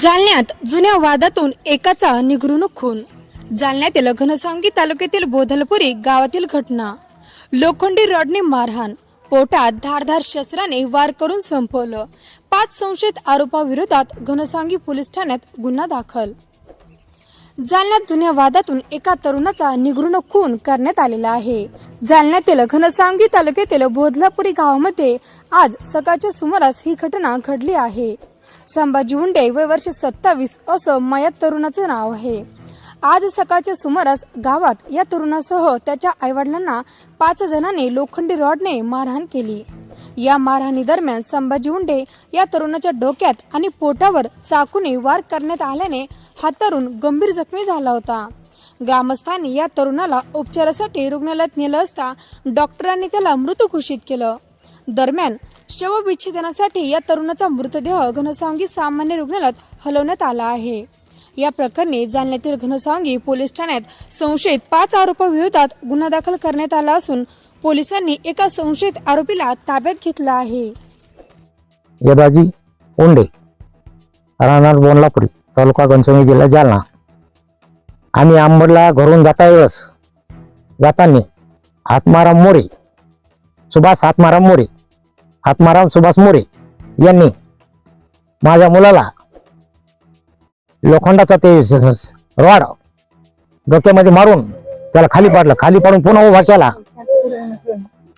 जालन्यात जुन्या वादातून एकाचा निगृण खून जालन्यातील घनसावंगी तालुक्यातील बोधलपुरी गावातील घटना. लोखंडी रॉडने मारहाण. पोटात धारधार शस्त्राने वार करून संपवलं. पाच संशयित आरोपाविरोधात घनसावंगी पोलीस ठाण्यात गुन्हा दाखल. जालन्यात जुन्या वादातून एका तरुणाचा निगरून खून करण्यात आलेला आहे. जालन्यातील घनसावंगी तालुक्यातील बोधलापुरी गावामध्ये आज सकाळच्या सुमारास ही घटना घडली आहे. संभाजी हुंडे वय वर्ष सत्तावीस असं मयत तरुणाचं नाव आहे. आज सकाळच्या सुमारास गावात या तरुणासह त्याच्या आईवडिलांना पाच जणांनी लोखंडी रॉडने मारहाण केली. या मारहाणी दरम्यान संभाजी हुंडे या तरुणाच्या डोक्यात आणि पोटावर चाकूने वार करण्यात आल्याने हा तरुण गंभीर जखमी झाला होता. ग्रामस्थांनी या तरुणाला उपचारासाठी रुग्णालयात नेलं असता डॉक्टरांनी त्याला मृत घोषित केलं. दरम्यान शवविच्छेदनासाठी या तरुणाचा मृतदेह घनसावंगी सामान्य रुग्णालयात हलवण्यात आला आहे. या प्रकरणी जालन्यातील घनसावंगी पोलीस ठाण्यात संशयित पाच आरोपाविरोधात गुन्हा दाखल करण्यात आला असून पोलिसांनी एका संशयित आरोपीला ताब्यात घेतलं आहे. यदाजी ओंडे राहणार बोनलापुरी तालुका घनसावंगी जिल्हा जालना. आम्ही आंबडला घरून जाता वेळेस जाताना हातमाराम मोरे सुभाष हातमाराम मोरे हातमाराम सुभाष मोरे यांनी माझ्या मुलाला लोखंडाचा ते रॉड डोक्यामध्ये मारून त्याला खाली पाडलं. खाली पाडून पुन्हा उभा केला.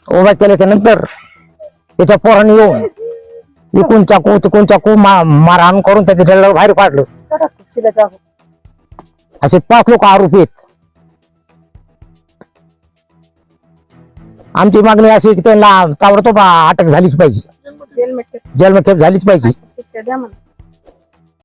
उभा केल्याच्यानंतर त्याच्या पोराने येऊन इकून चाकू तिकून चाकू मारहाण करून त्याच्या बाहेर काढलं असे पाच लोक आरोपी आहेत. आमची मागणी अशी की त्यांना ताबडतोब अटक झालीच पाहिजे. हेल्मेट जन्मठेप झालीच पाहिजे. शिक्षा द्या म्हणा.